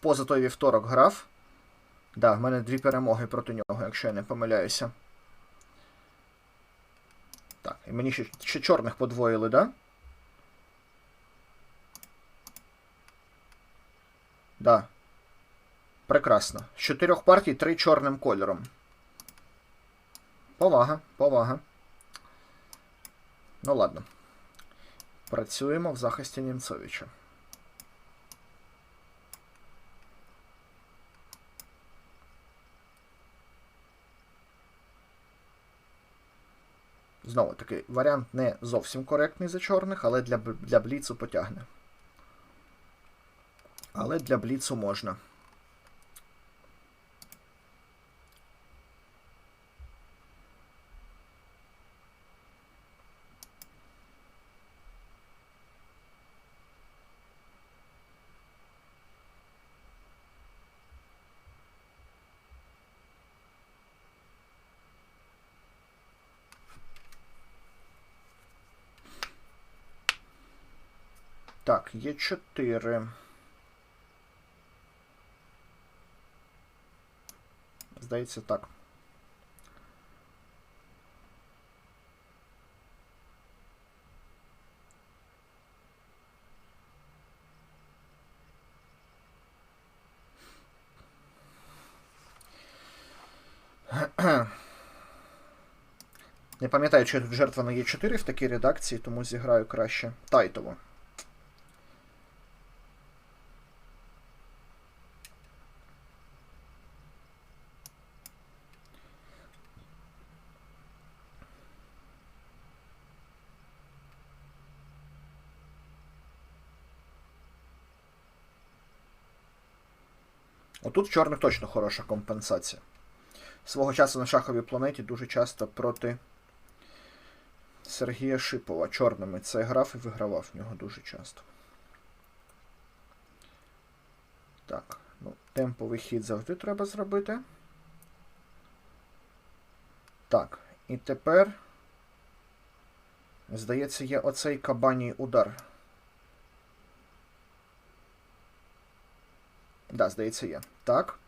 поза той вівторок грав. Да, в мене дві перемоги проти нього, якщо я не помиляюся. Так, і мені ще, ще чорних подвоїли, да? Да. Прекрасно. З чотирьох партій три чорним кольором. Повага, повага. Ну ладно. Працюємо в захисті Німцовича. Знову таки, варіант не зовсім коректний за чорних, але для, для бліцу потягне. Але для бліцу можна. Так, є 4. Здається, так. Не пам'ятаю, чи тут жертва на Е4 в такій редакції, тому зіграю краще тайтово. Отут в чорних точно хороша компенсація. Свого часу на шаховій планеті дуже часто проти Сергія Шипова чорними це грав і вигравав в нього дуже часто. Так, ну, темповий хід завжди треба зробити. Так, і тепер, здається, є оцей кабаній удар. Да, здається, є. Так.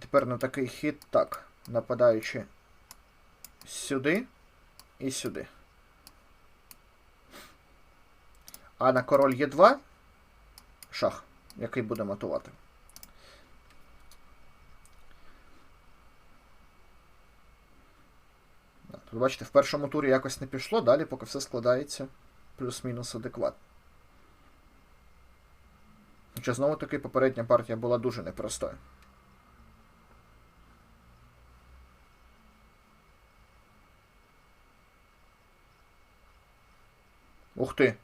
Тепер на такий хід так. Нападаючи сюди і сюди. А на король є 2 шах, який буде матувати. Да, Тут, бачите, в першому турі якось не пішло, далі поки все складається плюс-мінус адекватно. Хоча знову таки попередня партія була дуже непростою. Ух ти.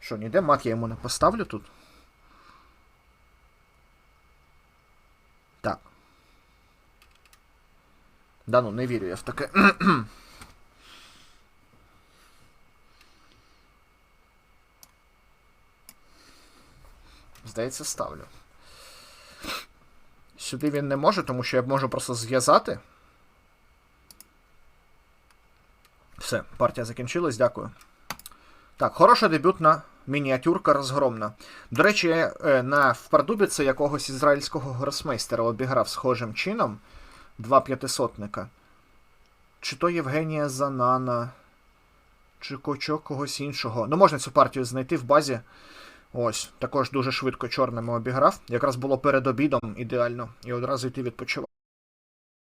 Що, ніде мат я йому не поставлю тут? Так. Да ну, не вірю я в таке. Здається, ставлю. Сюди він не може, тому що я можу просто зв'язати. Все, партія закінчилась, дякую. Так, хороша дебютна мініатюрка розгромна. До речі, е, на впардубіці якогось ізраїльського гросмейстера обіграв схожим чином два п'ятисотника. Чи то Євгенія Занана, чи кочок когось іншого. Ну, можна цю партію знайти в базі. Ось, також дуже швидко чорними обіграв. Якраз було перед обідом ідеально, і одразу йти відпочивати.